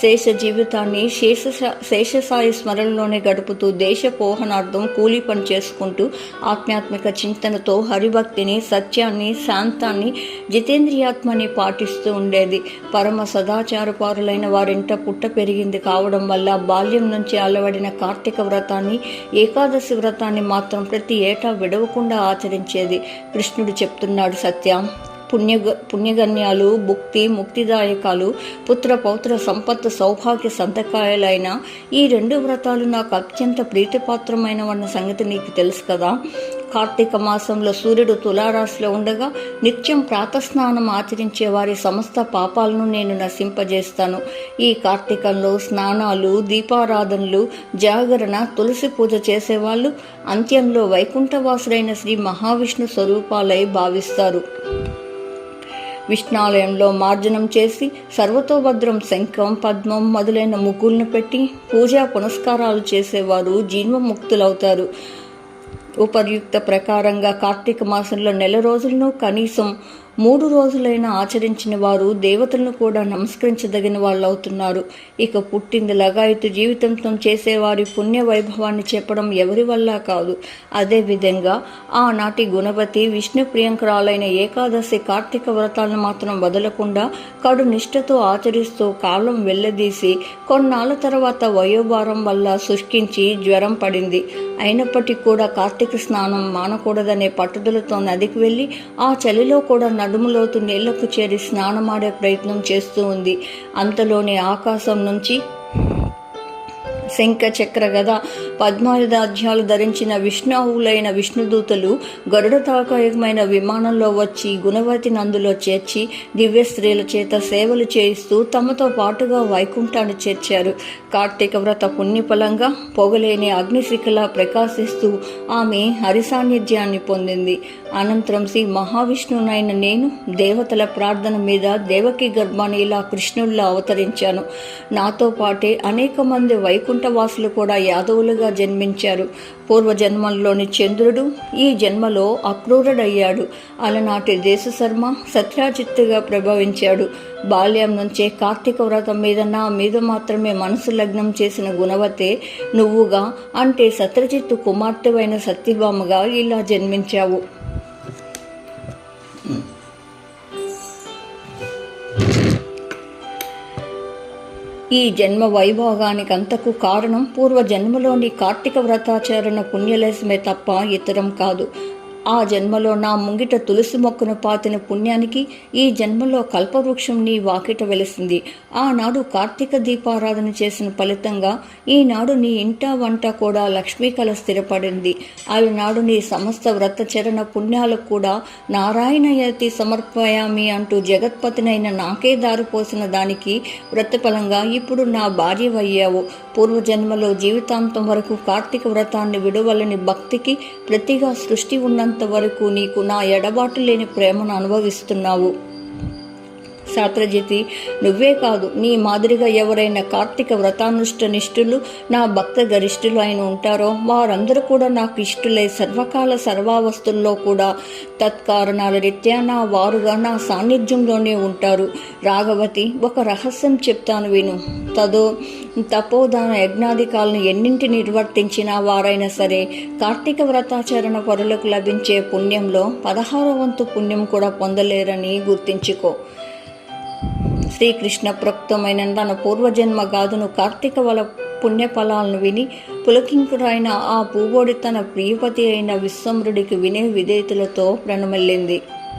శేష జీవితాన్ని శేష శేషసాయి స్మరణలోనే గడుపుతూ దేశ పోహనార్థం కూలీ పని చేసుకుంటూ ఆధ్యాత్మిక చింతనతో హరిభక్తిని సత్యాన్ని శాంతాన్ని జితేంద్రియాత్మని పాటిస్తూ ఉండేది. పరమ సదాచారపారులైన వారింట పుట్ట పెరిగింది కావడం వల్ల బాల్యం నుంచి అలవడిన కార్తీక వ్రతాన్ని ఏకాదశి వ్రతాన్ని మాత్రం ప్రతి ఏటా విడవకుండా ఆచరించేది. కృష్ణుడు చెప్తున్నాడు సత్యం పుణ్య పుణ్యగణ్యాలు భుక్తి ముక్తిదాయకాలు పుత్ర పౌత్ర సంపత్తు సౌభాగ్య సంతకాయలైన ఈ రెండు వ్రతాలు నాకు అత్యంత ప్రీతిపాత్రమైనవన్న సంగతి నీకు తెలుసు కదా. కార్తీక మాసంలో సూర్యుడు తులారాశిలో ఉండగా నిత్యం ప్రాతస్నానం ఆచరించే వారి సమస్త పాపాలను నేను నశింపజేస్తాను. ఈ కార్తీకంలో స్నానాలు దీపారాధనలు జాగరణ తులసి పూజ చేసేవాళ్ళు అంత్యంలో వైకుంఠవాసుడైన శ్రీ మహావిష్ణు స్వరూపాలై భావిస్తారు. విష్ణాలయంలో మార్జనం చేసి సర్వతోభద్రం శంఖం పద్మం మొదలైన ముగ్గులను పెట్టి పూజా పునస్కారాలు చేసేవారు జీన్వముక్తులవుతారు ఉపర్యుక్త ప్రకారంగా కార్తీక మాసంలో నెల రోజులను కనీసం మూడు రోజులైనా ఆచరించిన వారు దేవతలను కూడా నమస్కరించదగిన వాళ్ళు అవుతున్నారు ఇక పుట్టింది లగాయతు జీవితంతో చేసేవారి పుణ్య వైభవాన్ని చెప్పడం ఎవరి వల్ల కాదు. అదేవిధంగా ఆనాటి గుణపతి విష్ణు ప్రియంకరాలైన ఏకాదశి కార్తీక వ్రతాలను మాత్రం వదలకుండా కడు నిష్ఠతో ఆచరిస్తూ కాలం వెళ్ళదీసి కొన్నాళ్ళ తర్వాత వయోభారం వల్ల శుష్కించి జ్వరం పడింది. అయినప్పటికీ కూడా కార్తీక స్నానం మానకూడదనే పట్టుదలతో నదికి వెళ్ళి ఆ చలిలో కూడా నడుములోతు నీళ్ళకు చేరి స్నానమాడే ప్రయత్నం చేస్తూ ఉంది. అంతలోని ఆకాశం నుంచి శంఖ చక్ర గద పద్మాయుధాధ్యాలు ధరించిన విష్ణువులైన విష్ణుదూతలు గరుడ తాకాయుగమైన విమానంలో వచ్చి గుణవతి నందులో చేర్చి దివ్య స్త్రీల చేత సేవలు చేయిస్తూ తమతో పాటుగా వైకుంఠాన్ని చేర్చారు. కార్తీక వ్రత పుణ్యఫలంగా పొగలేని అగ్నిశిఖలా ప్రకాశిస్తూ ఆమె హరి సాన్నిధ్యాన్ని పొందింది. అనంతరం శ్రీ మహావిష్ణువునైన నేను దేవతల ప్రార్థన మీద దేవకి గర్భాన్ని ఇలా కృష్ణుల్లా అవతరించాను. నాతో పాటే అనేక మంది వైకుంఠవాసులు కూడా యాదవులుగా జన్మించారు. పూర్వజన్మల్లోని చంద్రుడు ఈ జన్మలో అక్రూరుడయ్యాడు. అలనాటి దేశశర్మ సత్రాజిత్తుగా ప్రభవించాడు. బాల్యం నుంచే కార్తీక వ్రతం మీద నా మీద మాత్రమే మనసు లగ్నం చేసిన గుణవతే నువ్వుగా అంటే సత్రజిత్తు కుమార్తెవైన సత్యభామగా ఇలా జన్మించావు. ఈ జన్మ వైభోగానికంతకు కారణం పూర్వ జన్మలోని కార్తీక వ్రతాచరణ పుణ్యలేశమే తప్ప ఇతరం కాదు. ఆ జన్మలో నా ముంగిట తులసి మొక్కను పాతిన పుణ్యానికి ఈ జన్మలో కల్పవృక్షం నీ వాకిట వెలిసింది. ఆనాడు కార్తీక దీపారాధన చేసిన ఫలితంగా ఈనాడు నీ ఇంట వంట కూడా లక్ష్మీ కళ స్థిరపడింది. అలనాడు నీ సమస్త వ్రతచరణ పుణ్యాలకు కూడా నారాయణయతి సమర్పయామి అంటూ జగత్పతినైన నాకే దారిపోసిన దానికి వ్రతఫలంగా ఇప్పుడు నా భార్యవయ్యావు. పూర్వజన్మలో జీవితాంతం వరకు కార్తీక వ్రతాన్ని విడువలని భక్తికి ప్రతిగా సృష్టి ఉన్నంత వరకు నీకు నా ఎడబాటు లేని ప్రేమను అనుభవిస్తున్నావు. శాస్త్రజితి నువ్వే కాదు నీ మాదిరిగా ఎవరైనా కార్తీక వ్రతానుష్ట నిష్ఠులు నా భక్త గరిష్ఠులు అయిన ఉంటారో వారందరూ కూడా నాకు ఇష్టలే. సర్వకాల సర్వావస్థల్లో కూడా తత్కారణాల రీత్యా నా వారుగా నా సాన్నిధ్యంలోనే ఉంటారు. రాఘవతి ఒక రహస్యం చెప్తాను విను. తదో తపోదాన యజ్ఞాధికాలను ఎన్నింటి నిర్వర్తించినా వారైనా సరే కార్తీక వ్రతాచరణ పరులకు లభించే పుణ్యంలో పదహారవంతు పుణ్యం కూడా పొందలేరని గుర్తించుకో. శ్రీకృష్ణ ప్రక్తమైన తన పూర్వజన్మ గాథను కార్తీక వల పుణ్యఫలాలను విని పులకింకుడైన ఆ పూబోడి తన ప్రియపతి అయిన విశ్వమృడికి వినే విధేయతలతో ప్రణమిల్లింది.